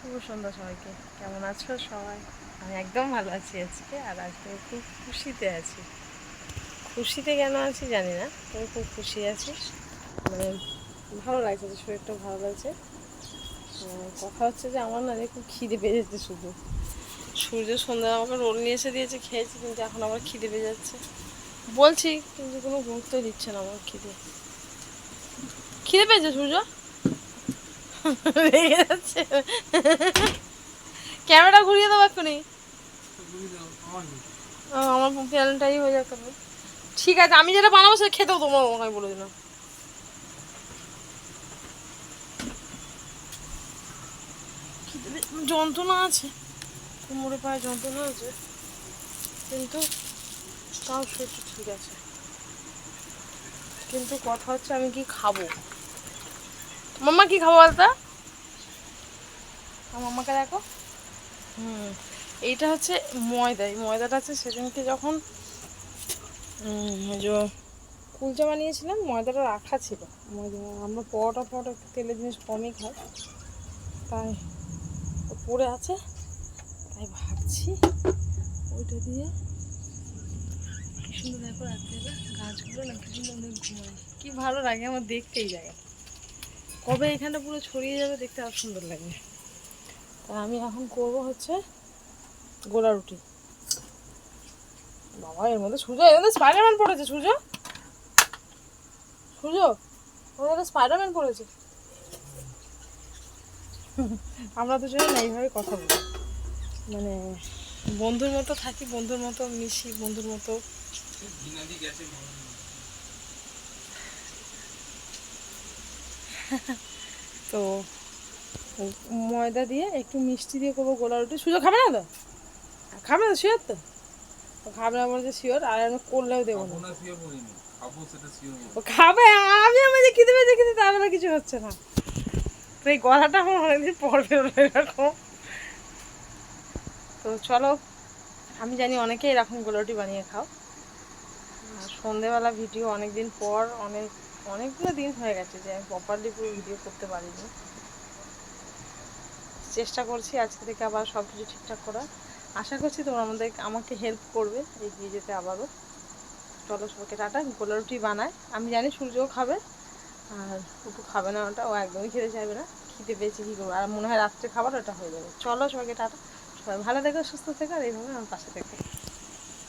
শুভ সন্ধ্যা সবাইকে। কেমন আছো সবাই? আমি একদম ভালো আছি আজকে, আর আজকে আমি খুব খুশিতে আছি। খুশিতে কেন আছি জানি না, তবে খুব খুশি আছি। মানে ভালো লাগছে যে শরীরটা ভালো লাগছে। কথা হচ্ছে যে আমার না রে খুব খিদে পেয়ে যাচ্ছে শুধু। সূর্য সন্ধ্যা আমাকে রোল নিয়ে এসে দিয়েছে, খেয়েছি, কিন্তু এখন আবার খিদে পেয়ে যাচ্ছে। বলছি, কিন্তু কোনো গুরুত্ব দিচ্ছে না আমার খিদে। খিদে পেয়েছে সূর্য? ক্যামেরা ঘুরিয়ে দেবো এক্ষুনি। আমার প্যানেলটাই হয়ে যাবে ঠিক আছে, আমি যেটা বানাবো সেটা খেতেও তোমার আমাকে বলে দিলাম। যন্ত্রণা আছে। কোমরে পায়ে যন্ত্রণা আছে। কিন্তু তাও শরীরটা ঠিক আছে। কিন্তু কথা হচ্ছে আমি কি খাব? মাম্মা কি খাব বলতো? মাম্মাকে দেখো। হুম। এইটা হচ্ছে ময়দা। এই ময়দাটা আছে সেদিনকে যখন যে কুলচা বানিয়েছিলাম ময়দাটা রাখা ছিল। ময়দা আমরা পরোটা পরোটা একটু তেলের জিনিস কমই খাই। তাই পড়ে আছে। তাই ভাবছি ওইটা দিয়ে সুন্দর দেখো রাত্রে গাছগুলো না কি সুন্দর ঘুমায়। কি ভালো লাগে আমার দেখতেই এই জায়গাটা। কবে এখানটা পুরো ছড়িয়ে যাবে দেখতে আরও সুন্দর লাগবে তা আমি এখন করব হচ্ছে গোলা রুটি। বাবা, এর মধ্যে সূর্য, এর মধ্যে স্পাইডারম্যান পড়েছে, সূর্য। সূর্য ওর মধ্যে স্পাইডারম্যান পড়েছে। আমরা দুজনে না এইভাবে কথা বলি। মানে বন্ধুর মতো থাকি, বন্ধুর মতো মিশি, বন্ধুর মতো তো ময়দা দিয়ে একটু মিষ্টি দিয়ে করব গোলা রুটি। সুযোগ খাবে না তো? খাবে না শিওর তো? খাবে না বলছে শিওর আর আমি করলেও দেবো না। খাবে আমি আমার যে খিদে পেয়েছে কিন্তু তার কিছু হচ্ছে না। তো এই গলাটা আমার অনেকদিন পর বেরোলো এরকম। তো চলো আমি জানি অনেকে এরকম গোলাটি বানিয়ে খাও। সন্ধেবেলা ভিডিও অনেক দিন পর অনেক অনেকগুলো দিন হয়ে গেছে যে আমি প্রপারলি পুরো ভিডিও করতে পারিনি। চেষ্টা করছি আজকে থেকে আবার সব কিছু ঠিকঠাক করার। আশা করছি তোমরা আমাদের আমাকে হেল্প করবে এগিয়ে যেতে আবারও। চলো সবাইকে টাটা, গোলা রুটি বানায়। আমি জানি সূর্যও খাবে, আর একটু খাবে না ওটা, ও একদমই খেতে চাইবে না। খিদে পেয়েছে কী করব? আর মনে হয় রাত্রে খাবার ওটা হয়ে যাবে। চলো সবাইকে টাটা। সবাই ভালো থেকো, সুস্থ থেকো, আর এইভাবে আমার পাশে থেকো।